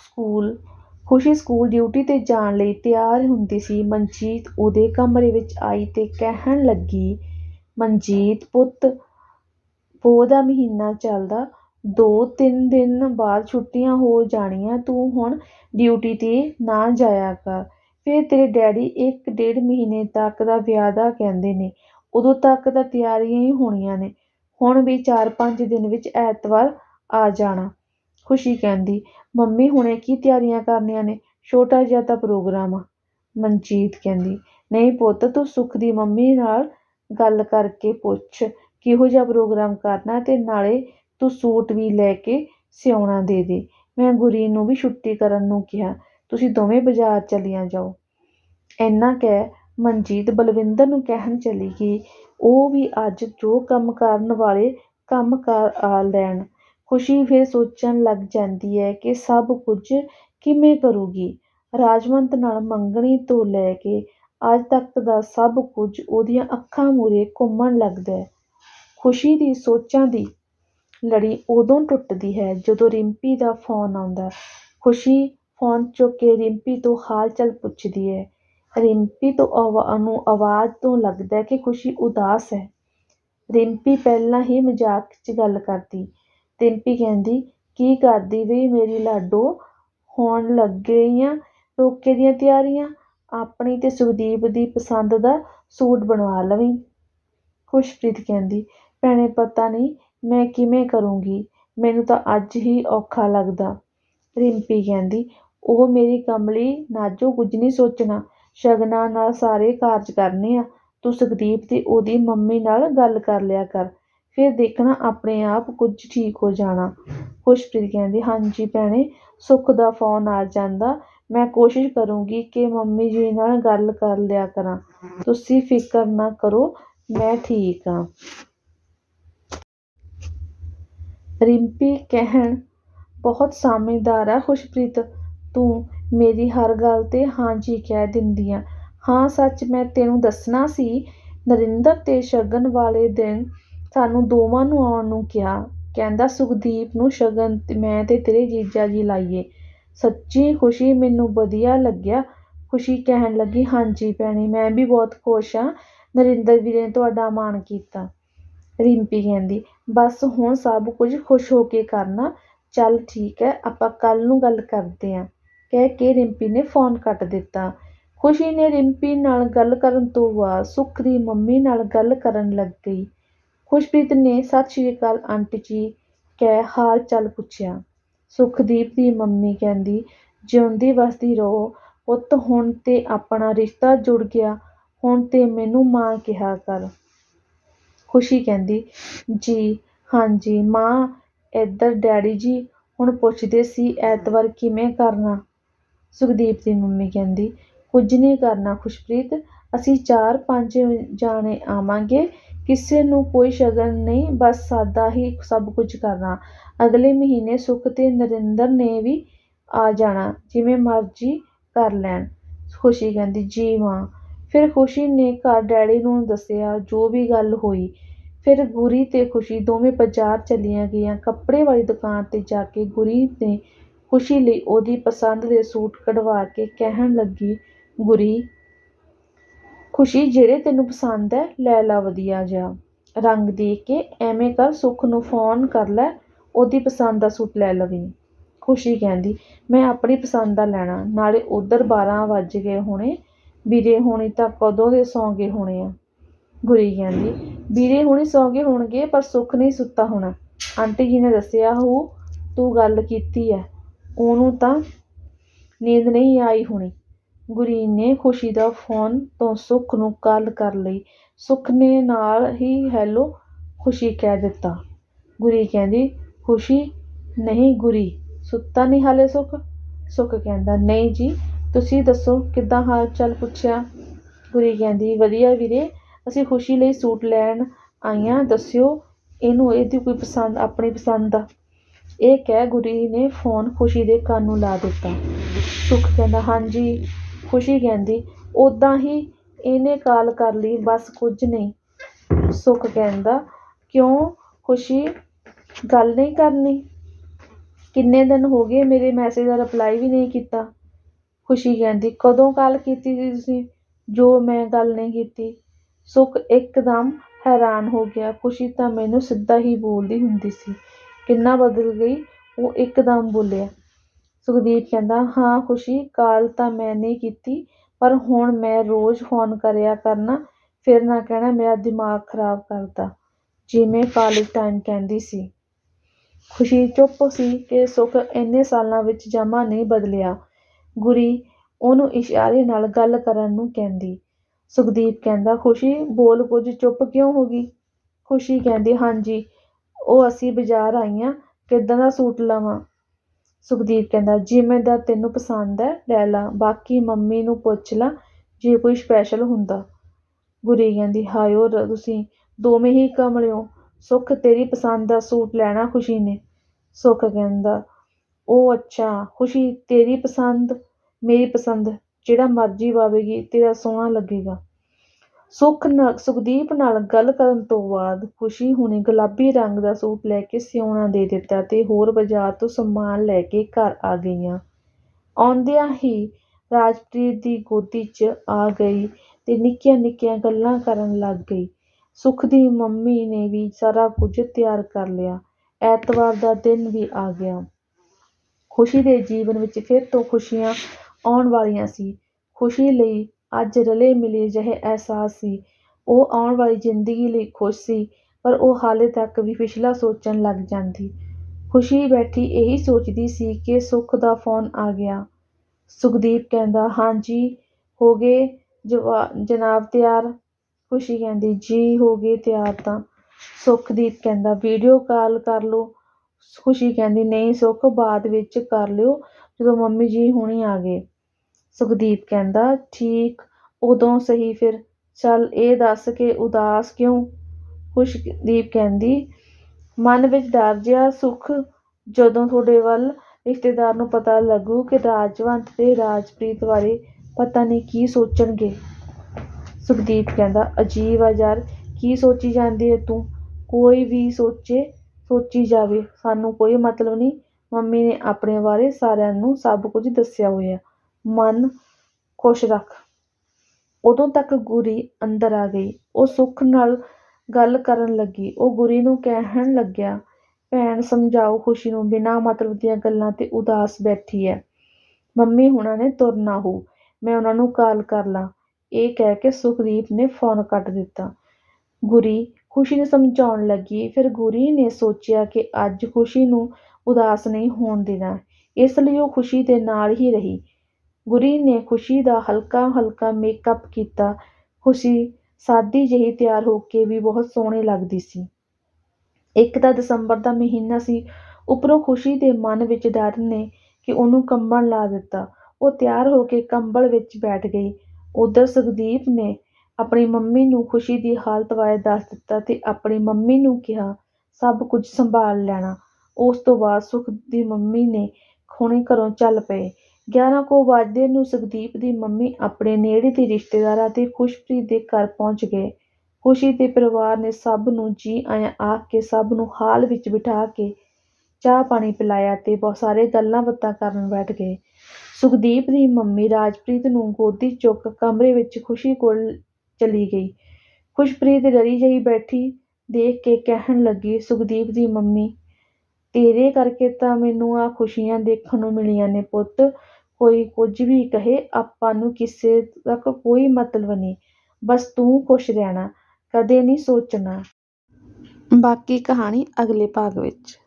ਸਕੂਲ ਖੁਸ਼ੀ ਸਕੂਲ ਡਿਊਟੀ ਤੇ ਜਾਣ ਲਈ ਤਿਆਰ ਹੁੰਦੀ ਸੀ। ਮਨਜੀਤ ਉਹਦੇ ਕਮਰੇ ਵਿੱਚ ਆਈ ਅਤੇ ਕਹਿਣ ਲੱਗੀ, ਮਨਜੀਤ ਪੁੱਤ ਪੋਹ ਦਾ ਮਹੀਨਾ ਚੱਲਦਾ, ਦੋ ਤਿੰਨ ਦਿਨ ਬਾਅਦ ਛੁੱਟੀਆਂ ਹੋ ਜਾਣੀਆਂ, ਤੂੰ ਹੁਣ ਡਿਊਟੀ ਤੇ ਨਾ ਜਾਇਆ ਕਰ। ਫਿਰ ਤੇਰੇ ਡੈਡੀ ਇੱਕ ਡੇਢ ਮਹੀਨੇ ਤੱਕ ਦਾ ਵਿਆਹ ਦਾ ਕਹਿੰਦੇ ਨੇ, ਉਦੋਂ ਤੱਕ ਤਾਂ ਤਿਆਰੀਆਂ ਹੀ ਹੋਣੀਆਂ ਨੇ। ਹੁਣ ਵੀ ਚਾਰ ਪੰਜ ਦਿਨ ਵਿੱਚ ਐਤਵਾਰ ਆ ਜਾਣਾ। ਖੁਸ਼ੀ ਕਹਿੰਦੀ, ਮੰਮੀ ਹੁਣੇ ਕੀ ਤਿਆਰੀਆਂ ਕਰਨੀਆਂ ਨੇ, ਛੋਟਾ ਜਿਹਾ ਤਾਂ ਪ੍ਰੋਗਰਾਮ ਆ। ਮਨਜੀਤ ਕਹਿੰਦੀ, ਨਹੀਂ ਪੁੱਤ ਤੂੰ ਸੁੱਖ ਦੀ ਮੰਮੀ ਨਾਲ ਗੱਲ ਕਰਕੇ ਪੁੱਛ ਕਿਹੋ ਜਿਹਾ ਪ੍ਰੋਗਰਾਮ ਕਰਨਾ ਤੇ ਨਾਲੇ ਤੂੰ ਸੂਟ ਵੀ ਲੈ ਕੇ ਸਿਉਣਾ ਦੇ ਦੇ। ਮੈਂ ਗੁਰੀ ਨੂੰ ਵੀ ਛੁੱਟੀ ਕਰਨ ਨੂੰ ਕਿਹਾ, ਤੁਸੀਂ ਦੋਵੇਂ ਬਾਜ਼ਾਰ ਚਲੀਆਂ ਜਾਓ। ਇੰਨਾ ਕਹਿ ਮਨਜੀਤ ਬਲਵਿੰਦਰ ਨੂੰ ਕਹਿਣ ਚਲੀ ਗਈ, ਉਹ ਵੀ ਅੱਜ ਜੋ ਕੰਮ ਕਰਨ ਵਾਲੇ ਕੰਮ ਕਰ ਆ ਲੈਣ। ਖੁਸ਼ੀ ਫਿਰ ਸੋਚਣ ਲੱਗ ਜਾਂਦੀ ਹੈ ਕਿ ਸਭ ਕੁਝ ਕਿਵੇਂ ਕਰੂਗੀ। ਰਾਜਵੰਤ ਨਾਲ ਮੰਗਣੀ ਤੋਂ ਲੈ ਕੇ ਅੱਜ ਤੱਕ ਦਾ ਸਭ ਕੁਝ ਉਹਦੀਆਂ ਅੱਖਾਂ ਮੂਹਰੇ ਘੁੰਮਣ ਲੱਗਦਾ ਖੁਸ਼ੀ ਦੀ ਸੋਚਾਂ ਦੀ ਲੜੀ ਉਦੋਂ ਟੁੱਟਦੀ ਹੈ ਜਦੋਂ ਰਿੰਪੀ ਦਾ ਫੋਨ ਆਉਂਦਾ। ਖੁਸ਼ੀ ਫੋਨ ਚੁੱਕ ਕੇ ਰਿੰਪੀ ਤੋਂ ਹਾਲ ਚਾਲ ਪੁੱਛਦੀ ਹੈ। ਰਿੰਪੀ ਨੂੰ ਆਵਾਜ਼ ਤੋਂ ਲੱਗਦਾ ਕਿ ਖੁਸ਼ੀ ਉਦਾਸ ਹੈ। ਰਿੰਪੀ ਪਹਿਲਾਂ ਹੀ ਮਜ਼ਾਕ ਚ ਗੱਲ ਕਰਦੀ। ਰਿੰਪੀ ਕਹਿੰਦੀ, ਕੀ ਕਰਦੀ ਬਈ ਮੇਰੀ ਲਾਡੋ, ਹੋਣ ਲੱਗੀਆਂ ਰੋਕੇ ਦੀਆਂ ਤਿਆਰੀਆਂ। ਆਪਣੀ ਤੇ ਸੁਖਦੀਪ ਦੀ ਪਸੰਦ ਦਾ ਸੂਟ ਬਣਵਾ ਲਵੀਂ। ਖੁਸ਼ਪ੍ਰੀਤ ਕਹਿੰਦੀ, ਭੈਣੇ ਪਤਾ ਨਹੀਂ ਮੈਂ ਕਿਵੇਂ ਕਰੂੰਗੀ, ਮੈਨੂੰ ਤਾਂ ਅੱਜ ਹੀ ਔਖਾ ਲੱਗਦਾ। ਰਿੰਪੀ ਕਹਿੰਦੀ, ਉਹ ਮੇਰੀ ਕਮਲੀ ਨਾਜੋ ਕੁਝ ਨਹੀਂ ਸੋਚਣਾ, ਸ਼ਗਨਾਂ ਨਾਲ ਸਾਰੇ ਕਾਰਜ ਕਰਨੇ ਆ। ਤੂੰ ਸੁਖਦੀਪ ਤੇ ਉਹਦੀ ਮੰਮੀ ਨਾਲ ਗੱਲ ਕਰ ਲਿਆ ਕਰ, ਫਿਰ ਦੇਖਣਾ ਆਪਣੇ ਆਪ ਕੁਝ ਠੀਕ ਹੋ ਜਾਣਾ। ਖੁਸ਼ਪ੍ਰੀਤ ਕਹਿੰਦੀ, ਹਾਂਜੀ ਭੈਣੇ ਸੁੱਖ ਦਾ ਫੋਨ ਆ ਜਾਂਦਾ, ਮੈਂ ਕੋਸ਼ਿਸ਼ ਕਰੂੰਗੀ ਕਿ ਮੰਮੀ ਜੀ ਨਾਲ ਗੱਲ ਕਰ ਲਿਆ ਕਰਾਂ, ਤੁਸੀਂ ਫਿਕਰ ਨਾ ਕਰੋ ਮੈਂ ਠੀਕ ਹਾਂ ਰਿੰਪੀ ਕਹਿਣ, ਬਹੁਤ ਸਮਝਦਾਰ ਆ ਖੁਸ਼ਪ੍ਰੀਤ, ਤੂੰ ਮੇਰੀ ਹਰ ਗੱਲ ਤੇ ਹਾਂਜੀ ਕਹਿ ਦਿੰਦੀ ਆਂ। ਹਾਂ ਸੱਚ ਮੈਂ ਤੈਨੂੰ ਦੱਸਣਾ ਸੀ, ਨਰਿੰਦਰ ਤੇ ਸ਼ਗਨ ਵਾਲੇ ਦਿਨ ਸਾਨੂੰ ਦੋਵਾਂ ਨੂੰ ਆਉਣ ਨੂੰ ਕਿਹਾ, ਕਹਿੰਦਾ ਸੁਖਦੀਪ ਨੂੰ ਸ਼ਗਨ ਮੈਂ ਤੇ ਤੇਰੇ ਜੀਜਾ ਜੀ ਲਾਈਏ। ਸੱਚੀਂ ਖੁਸ਼ੀ ਮੈਨੂੰ ਵਧੀਆ ਲੱਗਿਆ। ਖੁਸ਼ੀ ਕਹਿਣ ਲੱਗੀ, ਹਾਂਜੀ ਭੈਣੇ ਮੈਂ ਵੀ ਬਹੁਤ ਖੁਸ਼ ਆਂ, ਨਰਿੰਦਰ ਵੀਰੇ ਨੇ ਤੁਹਾਡਾ ਮਾਣ ਕੀਤਾ। ਰਿੰਪੀ ਕਹਿੰਦੀ, ਬਸ ਹੁਣ ਸਭ ਕੁਝ ਖੁਸ਼ ਹੋ ਕੇ ਕਰਨਾ, ਚੱਲ ਠੀਕ ਹੈ ਆਪਾਂ ਕੱਲ੍ਹ ਨੂੰ ਗੱਲ ਕਰਦੇ ਆਂ। ਕਹਿ ਕੇ ਰਿੰਪੀ ਨੇ ਫੋਨ ਕੱਟ ਦਿੱਤਾ। ਖੁਸ਼ੀ ਨੇ ਰਿੰਪੀ ਨਾਲ ਗੱਲ ਕਰਨ ਤੋਂ ਬਾਅਦ ਸੁੱਖ ਦੀ ਮੰਮੀ ਨਾਲ ਗੱਲ ਕਰਨ ਲੱਗੀ ਖੁਸ਼ਪ੍ਰੀਤ ਨੇ ਸਤਿ ਸ੍ਰੀ ਅਕਾਲ ਆਂਟੀ ਜੀ ਕਹਿ ਹਾਲ ਚਾਲ ਪੁੱਛਿਆ। ਸੁਖਦੀਪ ਦੀ ਮੰਮੀ ਕਹਿੰਦੀ, ਜਿਉਂਦੀ ਵਸਦੀ ਰਹੋ ਪੁੱਤ ਹੁਣ ਤੇ ਆਪਣਾ ਰਿਸ਼ਤਾ ਜੁੜ ਗਿਆ, ਹੁਣ ਤੇ ਮੈਨੂੰ ਮਾਂ ਕਿਹਾ ਕਰ। ਖੁਸ਼ੀ ਕਹਿੰਦੀ, ਜੀ ਹਾਂਜੀ ਮਾਂ ਇੱਧਰ ਡੈਡੀ ਜੀ ਹੁਣ ਪੁੱਛਦੇ ਸੀ ਐਤਵਾਰ ਕਿਵੇਂ ਕਰਨਾ। ਸੁਖਦੀਪ ਦੀ ਮੰਮੀ ਕਹਿੰਦੀ, ਕੁਝ ਨਹੀਂ ਕਰਨਾ ਖੁਸ਼ਪ੍ਰੀਤ, ਅਸੀਂ ਚਾਰ ਪੰਜ ਜਾਣੇ ਆਵਾਂਗੇ, ਕਿਸੇ ਨੂੰ ਕੋਈ ਸ਼ਗਨ ਨਹੀਂ ਬਸ ਸਾਦਾ ਹੀ ਸਭ ਕੁਝ ਕਰਨਾ। ਅਗਲੇ ਮਹੀਨੇ ਸੁੱਖ ਤੇ ਨਰਿੰਦਰ ਨੇ ਵੀ ਆ ਜਾਣਾ, ਜਿਵੇਂ ਮਰਜ਼ੀ ਕਰ ਲੈਣ। ਖੁਸ਼ੀ ਕਹਿੰਦੀ, ਜੀ ਮਾਂ। ਫਿਰ ਖੁਸ਼ੀ ਨੇ ਘਰ ਡੈਡੀ ਨੂੰ ਦੱਸਿਆ ਜੋ ਵੀ ਗੱਲ ਹੋਈ। ਫਿਰ ਗੁਰੀ ਤੇ ਖੁਸ਼ੀ ਦੋਵੇਂ ਬਾਜ਼ਾਰ ਚਲੀਆਂ ਗਈਆਂ। ਕੱਪੜੇ ਵਾਲੀ ਦੁਕਾਨ ਤੇ ਜਾ ਕੇ ਗੁਰੀ ਨੇ ਖੁਸ਼ੀ ਲਈ ਉਹਦੀ ਪਸੰਦ ਦੇ ਸੂਟ ਕਢਵਾ ਕੇ ਕਹਿਣ ਲੱਗੀ, ਗੁਰੀ ਖੁਸ਼ੀ ਜਿਹੜੇ ਤੈਨੂੰ ਪਸੰਦ ਹੈ, ਲੈ ਲਾ ਵਧੀਆ ਜਿਹਾ। ਰੰਗ ਦੇਖ ਕੇ ਐਵੇਂ ਕਰ, ਸੁੱਖ ਨੂੰ ਫੋਨ ਕਰ ਲੈ, ਉਹਦੀ ਪਸੰਦ ਦਾ ਸੂਟ ਲੈ ਲਵੀਂ। ਖੁਸ਼ੀ ਕਹਿੰਦੀ, ਮੈਂ ਆਪਣੀ ਪਸੰਦ ਦਾ ਲੈਣਾ। ਨਾਲੇ ਉਧਰ 12 ਵੱਜ ਗਏ ਹੋਣੇ। ਵੀਰੇ ਹੋਣੀ ਤਾਂ ਕਦੋਂ ਦੇ ਸੌਂ ਗਏ ਹੋਣੇ ਆ। ਗੁਰੀ ਕਹਿੰਦੀ, ਵੀਰੇ ਹੋਣੀ ਸੌਂ ਗਏ ਹੋਣਗੇ, ਪਰ ਸੁੱਖ ਨਹੀਂ ਸੁੱਤਾ ਹੋਣਾ। ਆਂਟੀ ਜੀ ਨੇ ਦੱਸਿਆ ਹੋਊ ਤੂੰ ਗੱਲ ਕੀਤੀ ਐ ਉਹਨੂੰ ਤਾਂ ਨੀਂਦ ਨਹੀਂ ਆਈ ਹੋਣੀ। ਗੁਰੀ ਨੇ ਖੁਸ਼ੀ ਦਾ ਫੋਨ ਤੋਂ ਸੁੱਖ ਨੂੰ ਕਾਲ ਕਰ ਲਈ। ਸੁੱਖ ਨੇ ਨਾਲ ਹੀ ਹੈਲੋ ਖੁਸ਼ੀ ਕਹਿ ਦਿੱਤਾ। ਗੁਰੀ ਕਹਿੰਦੀ, ਖੁਸ਼ੀ ਨਹੀਂ ਗੁਰੀ, ਸੁੱਤਾ ਨਹੀਂ ਹਾਲੇ ਸੁੱਖ? ਸੁੱਖ ਕਹਿੰਦਾ, ਨਹੀਂ ਜੀ, ਤੁਸੀਂ ਦੱਸੋ ਕਿੱਦਾਂ ਹਾਲ ਚਾਲ ਪੁੱਛਿਆ? ਗੁਰੀ ਕਹਿੰਦੀ, ਵਧੀਆ ਵੀਰੇ, ਅਸੀਂ ਖੁਸ਼ੀ ਲਈ ਸੂਟ ਲੈਣ ਆਈਆਂ, ਦੱਸਿਓ ਇਹਨੂੰ ਇਹਦੀ ਕੋਈ ਪਸੰਦ, ਆਪਣੀ ਪਸੰਦ ਦਾ ਇਹ ਕਹਿ ਗੁਰੀ ਨੇ ਫੋਨ ਖੁਸ਼ੀ ਦੇ ਕੰਨ ਨੂੰ ਲਾ ਦਿੱਤਾ। ਸੁੱਖ ਕਹਿੰਦਾ, ਹਾਂਜੀ ਖੁਸ਼ੀ ਕਹਿੰਦੀ ਉੱਦਾਂ ਹੀ ਇਹਨੇ ਕਾਲ ਕਰ ਲਈ, ਬਸ ਕੁਝ ਨਹੀਂ। ਸੁੱਖ ਕਹਿੰਦਾ, ਕਿਉਂ? ਖੁਸ਼ੀ ਗੱਲ ਨਹੀਂ ਕਰਨੀ। ਕਿੰਨੇ ਦਿਨ ਹੋ ਗਏ ਮੇਰੇ ਮੈਸੇਜ ਦਾ ਰਿਪਲਾਈ ਵੀ ਨਹੀਂ ਕੀਤਾ। ਖੁਸ਼ੀ ਕਹਿੰਦੀ, ਕਦੋਂ ਕਾਲ ਕੀਤੀ ਸੀ ਤੁਸੀਂ? ਜੋ ਮੈਂ ਗੱਲ ਨਹੀਂ ਕੀਤੀ। ਸੁੱਖ ਇੱਕਦਮ ਹੈਰਾਨ ਹੋ ਗਿਆ। ਖੁਸ਼ੀ ਤਾਂ ਮੈਨੂੰ ਸਿੱਧਾ ਹੀ ਬੋਲਦੀ ਹੁੰਦੀ ਸੀ। ਕਿੰਨਾ ਬਦਲ ਗਈ, ਉਹ ਇੱਕਦਮ ਬੋਲਿਆ। ਸੁਖਦੀਪ ਕਹਿੰਦਾ, ਹਾਂ, ਖੁਸ਼ੀ, ਕਾਲ ਤਾਂ ਮੈਂ ਨਹੀਂ ਕੀਤੀ, ਪਰ ਹੁਣ ਮੈਂ ਰੋਜ਼ ਫੋਨ ਕਰਿਆ ਕਰਨਾ, ਫਿਰ ਨਾ ਕਹਿਣਾ ਮੇਰਾ ਦਿਮਾਗ ਖਰਾਬ ਕਰਦਾ। ਜਿਵੇਂ ਕਾਲਜ ਟਾਈਮ ਕਹਿੰਦੀ ਸੀ। ਖੁਸ਼ੀ ਚੁੱਪ ਸੀ ਕਿ ਸੁੱਖ ਇੰਨੇ ਸਾਲਾਂ ਵਿੱਚ ਜਮਾ ਨਹੀਂ ਬਦਲਿਆ। ਗੁਰੀ ਉਹਨੂੰ ਇਸ਼ਾਰੇ ਨਾਲ ਗੱਲ ਕਰਨ ਨੂੰ ਕਹਿੰਦੀ। ਸੁਖਦੀਪ ਕਹਿੰਦਾ, ਖੁਸ਼ੀ, ਬੋਲ ਕੁਝ ਚੁੱਪ ਕਿਉਂ ਹੋ ਗਈ? ਖੁਸ਼ੀ ਕਹਿੰਦੀ, ਹਾਂਜੀ, ਉਹ ਅਸੀਂ ਬਾਜ਼ਾਰ ਆਈਆਂ, ਕਿੱਦਾਂ ਦਾ ਸੂਟ ਲਵਾਂ? ਸੁਖਦੀਪ ਕਹਿੰਦਾ ਜਿਵੇਂ ਦਾ ਤੈਨੂੰ ਪਸੰਦ ਹੈ, ਲੈ ਲਾ, ਬਾਕੀ ਮੰਮੀ ਨੂੰ ਪੁੱਛ ਲਾ, ਜੇ ਕੋਈ ਸਪੈਸ਼ਲ ਹੁੰਦਾ। ਗੁਰੀ ਕਹਿੰਦੀ, ਹਾਏ ਰ- ਤੁਸੀਂ ਦੋਵੇਂ ਹੀ ਕਮਲਿਓ ਸੁੱਖ ਤੇਰੀ ਪਸੰਦ ਦਾ ਸੂਟ ਲੈਣਾ ਖੁਸ਼ੀ ਨੇ। ਸੁੱਖ ਕਹਿੰਦਾ, ਉਹ ਅੱਛਾ, ਖੁਸ਼ੀ ਤੇਰੀ ਪਸੰਦ, ਮੇਰੀ ਪਸੰਦ, ਜਿਹੜਾ ਮਰਜ਼ੀ ਪਾਵੇਗੀ ਤੇਰਾ ਸੋਹਣਾ ਲੱਗੇਗਾ। ਸੁੱਖ ਨਾਲ, ਸੁਖਦੀਪ ਨਾਲ ਗੱਲ ਕਰਨ ਤੋਂ ਬਾਅਦ ਖੁਸ਼ੀ ਹੁਣੇ ਗੁਲਾਬੀ ਰੰਗ ਦਾ ਸੂਟ ਲੈ ਕੇ ਸਿਉਣਾ ਦੇ ਦਿੱਤਾ ਤੇ ਹੋਰ ਬਾਜ਼ਾਰ ਤੋਂ ਸਮਾਨ ਲੈ ਕੇ ਘਰ ਆ ਗਈਆਂ। ਆਉਂਦਿਆਂ ਹੀ ਰਾਜਪ੍ਰੀਤ ਦੀ ਗੋਦੀ 'ਚ ਆ ਗਈ ਤੇ ਨਿੱਕੀਆਂ ਨਿੱਕੀਆਂ ਗੱਲਾਂ ਕਰਨ ਲੱਗ ਗਈ। ਸੁੱਖ ਦੀ ਮੰਮੀ ਨੇ ਵੀ ਸਾਰਾ ਕੁਝ ਤਿਆਰ ਕਰ ਲਿਆ। ਐਤਵਾਰ ਦਾ ਦਿਨ ਵੀ ਆ ਗਿਆ। ਖੁਸ਼ੀ ਦੇ ਜੀਵਨ ਵਿੱਚ ਫਿਰ ਤੋਂ ਖੁਸ਼ੀਆਂ ਆਉਣ ਵਾਲੀਆਂ ਸੀ। ਖੁਸ਼ੀ ਲਈ ਅੱਜ ਰਲੇ ਮਿਲੇ ਜਿਹੇ ਅਹਿਸਾਸ ਸੀ। ਉਹ ਆਉਣ ਵਾਲੀ ਜ਼ਿੰਦਗੀ ਲਈ ਖੁਸ਼ ਸੀ, ਪਰ ਉਹ ਹਾਲੇ ਤੱਕ ਵੀ ਪਿਛਲਾ ਸੋਚਣ ਲੱਗ ਜਾਂਦੀ। ਖੁਸ਼ੀ ਬੈਠੀ ਇਹੀ ਸੋਚਦੀ ਸੀ ਕਿ ਸੁੱਖ ਦਾ ਫੋਨ ਆ ਗਿਆ। ਸੁਖਦੀਪ ਕਹਿੰਦਾ ਹਾਂਜੀ ਹੋ ਗਏ ਜਵਾ, ਜਨਾਬ ਤਿਆਰ? ਖੁਸ਼ੀ ਕਹਿੰਦੀ, ਜੀ, ਹੋ ਗਏ ਤਿਆਰ ਤਾਂ। ਸੁਖਦੀਪ ਕਹਿੰਦਾ, ਵੀਡੀਓ ਕਾਲ ਕਰ ਲਓ। ਖੁਸ਼ੀ ਕਹਿੰਦੀ, ਨਹੀਂ, ਸੁੱਖ ਬਾਅਦ ਵਿੱਚ ਕਰ ਲਿਓ, ਜਦੋਂ ਮੰਮੀ ਜੀ ਹੁਣੀ ਆ ਗਏ। ਸੁਖਦੀਪ ਕਹਿੰਦਾ, ਠੀਕ, ਉਦੋਂ ਸਹੀ, ਫਿਰ ਚੱਲ ਇਹ ਦੱਸ ਕੇ ਉਦਾਸ ਕਿਉਂ? ਖੁਸ਼ਦੀਪ ਕਹਿੰਦੀ, ਮਨ ਵਿੱਚ ਡਰ ਜਿਹਾ ਸੁੱਖ ਜਦੋਂ ਤੁਹਾਡੇ ਵੱਲ ਰਿਸ਼ਤੇਦਾਰ ਨੂੰ ਪਤਾ ਲੱਗੂ ਕਿ ਰਾਜਵੰਤ ਤੇ ਰਾਜਪ੍ਰੀਤ ਬਾਰੇ ਪਤਾ ਨਹੀਂ ਕੀ ਸੋਚਣਗੇ। ਸੁਖਦੀਪ ਕਹਿੰਦਾ, ਅਜੀਬ ਆ ਯਾਰ, ਕੀ ਸੋਚੀ ਜਾਂਦੀ ਹੈ ਤੂੰ? ਕੋਈ ਵੀ ਸੋਚੇ, ਸੋਚੀ ਜਾਵੇ। ਸਾਨੂੰ ਕੋਈ ਮਤਲਬ ਨਹੀਂ। ਮੰਮੀ ਨੇ ਆਪਣੇ ਬਾਰੇ ਸਾਰਿਆਂ ਨੂੰ ਸਭ ਕੁਝ ਦੱਸਿਆ ਹੋਇਆ। ਮਨ ਖੁਸ਼ ਰੱਖ। ਉਦੋਂ ਤੱਕ ਗੁਰੀ ਅੰਦਰ ਆ ਗਈ। ਉਹ ਸੁੱਖ ਨਾਲ ਗੱਲ ਕਰਨ ਲੱਗੀ। ਉਹ ਗੁਰੀ ਨੂੰ ਕਹਿਣ ਲੱਗਿਆ, ਭੈਣ, ਸਮਝਾਓ, ਖੁਸ਼ੀ ਨੂੰ ਬਿਨਾਂ ਮਤਲਬ ਦੀਆਂ ਗੱਲਾਂ ਤੇ ਉਦਾਸ ਬੈਠੀ ਹੈ ਮੰਮੀ ਹੁਣਾਂ ਨੇ ਤੁਰਨਾ ਹੋ। ਮੈਂ ਉਹਨਾਂ ਨੂੰ ਕਾਲ ਕਰ ਲਾਂ। ਇਹ ਕਹਿ ਕੇ ਸੁਖਦੀਪ ਨੇ ਫੋਨ ਕੱਟ ਦਿੱਤਾ। ਗੁਰੀ ਖੁਸ਼ੀ ਨੂੰ ਸਮਝਾਉਣ ਲੱਗੀ। ਫਿਰ ਗੁਰੀ ਨੇ ਸੋਚਿਆ ਕਿ ਅੱਜ ਖੁਸ਼ੀ ਨੂੰ ਉਦਾਸ ਨਹੀਂ ਹੋਣ ਦੇਣਾ। ਇਸ ਲਈ ਉਹ ਖੁਸ਼ੀ ਦੇ ਨਾਲ ਹੀ ਰਹੀ। ਗੁਰੀ ਨੇ ਖੁਸ਼ੀ ਦਾ ਹਲਕਾ ਹਲਕਾ ਮੇਕਅਪ ਕੀਤਾ। ਖੁਸ਼ੀ ਸਾਦੀ ਜਿਹੀ ਤਿਆਰ ਹੋ ਕੇ ਵੀ ਬਹੁਤ ਸੋਹਣੀ ਲੱਗਦੀ ਸੀ। ਇੱਕ ਤਾਂ ਦਸੰਬਰ ਦਾ ਮਹੀਨਾ ਸੀ। ਉੱਪਰੋਂ ਖੁਸ਼ੀ ਦੇ ਮਨ ਵਿੱਚ ਡਰ ਨੇ ਕਿ ਉਹਨੂੰ ਕੰਬਣ ਲਾ ਦਿੱਤਾ। ਉਹ ਤਿਆਰ ਹੋ ਕੇ ਕੰਬਲ ਵਿੱਚ ਬੈਠ ਗਈ। ਉੱਧਰ ਸੁਖਦੀਪ ਨੇ ਆਪਣੀ ਮੰਮੀ ਨੂੰ ਖੁਸ਼ੀ ਦੀ ਹਾਲਤ ਬਾਰੇ ਦੱਸ ਦਿੱਤਾ ਤੇ ਆਪਣੀ ਮੰਮੀ ਨੂੰ ਕਿਹਾ, ਸਭ ਕੁਝ ਸੰਭਾਲ ਲੈਣਾ। ਉਸ ਤੋਂ ਬਾਅਦ ਸੁਖ ਦੀ ਮੰਮੀ ਨੇ ਹੁਣੇ ਘਰੋਂ ਚੱਲ ਪਏ। 11 ਕੁ ਵੱਜਦੇ ਨੂੰ ਸੁਖਦੀਪ ਦੀ ਮੰਮੀ ਆਪਣੇ ਨੇੜੇ ਦੇ ਰਿਸ਼ਤੇਦਾਰਾਂ ਤੇ ਖੁਸ਼ਪ੍ਰੀਤ ਦੇ ਘਰ ਪਹੁੰਚ ਗਏ। ਖੁਸ਼ੀ ਦੇ ਪਰਿਵਾਰ ਨੇ ਸਭ ਨੂੰ ਜੀ ਆਇਆਂ ਆਖ ਕੇ ਸਭ ਨੂੰ ਹਾਲ ਵਿੱਚ ਬਿਠਾ ਕੇ ਚਾਹ ਪਾਣੀ ਪਿਲਾਇਆ ਤੇ ਬਹੁਤ ਸਾਰੇ ਗੱਲਾਂ ਬਾਤਾਂ ਕਰਨ ਬੈਠ ਗਏ। ਸੁਖਦੀਪ ਦੀ ਮੰਮੀ ਰਾਜਪ੍ਰੀਤ ਨੂੰ ਗੋਦੀ ਚੁੱਕ ਕਮਰੇ ਵਿੱਚ ਖੁਸ਼ੀ ਕੋਲ ਚਲੀ ਗਈ। ਖੁਸ਼ਪ੍ਰੀਤ ਡਰੀ ਜਿਹੀ ਬੈਠੀ ਦੇਖ ਕੇ ਕਹਿਣ ਲੱਗੀ, ਸੁਖਦੀਪ ਦੀ ਮੰਮੀ, ਤੇਰੇ ਕਰਕੇ ਤਾਂ ਮੈਨੂੰ ਆਹ ਖੁਸ਼ੀਆਂ ਦੇਖਣ ਨੂੰ ਮਿਲੀਆਂ ਨੇ ਪੁੱਤ। ਕੋਈ ਕੁਝ ਵੀ ਕਹੇ, ਆਪਾਂ ਨੂੰ ਕਿਸੇ ਤੱਕ ਕੋਈ ਮਤਲਬ ਨਹੀਂ। ਬਸ ਤੂੰ ਖੁਸ਼ ਰਹਿਣਾ, ਕਦੇ ਨਹੀਂ ਸੋਚਣਾ। ਬਾਕੀ ਕਹਾਣੀ ਅਗਲੇ ਭਾਗ ਵਿੱਚ।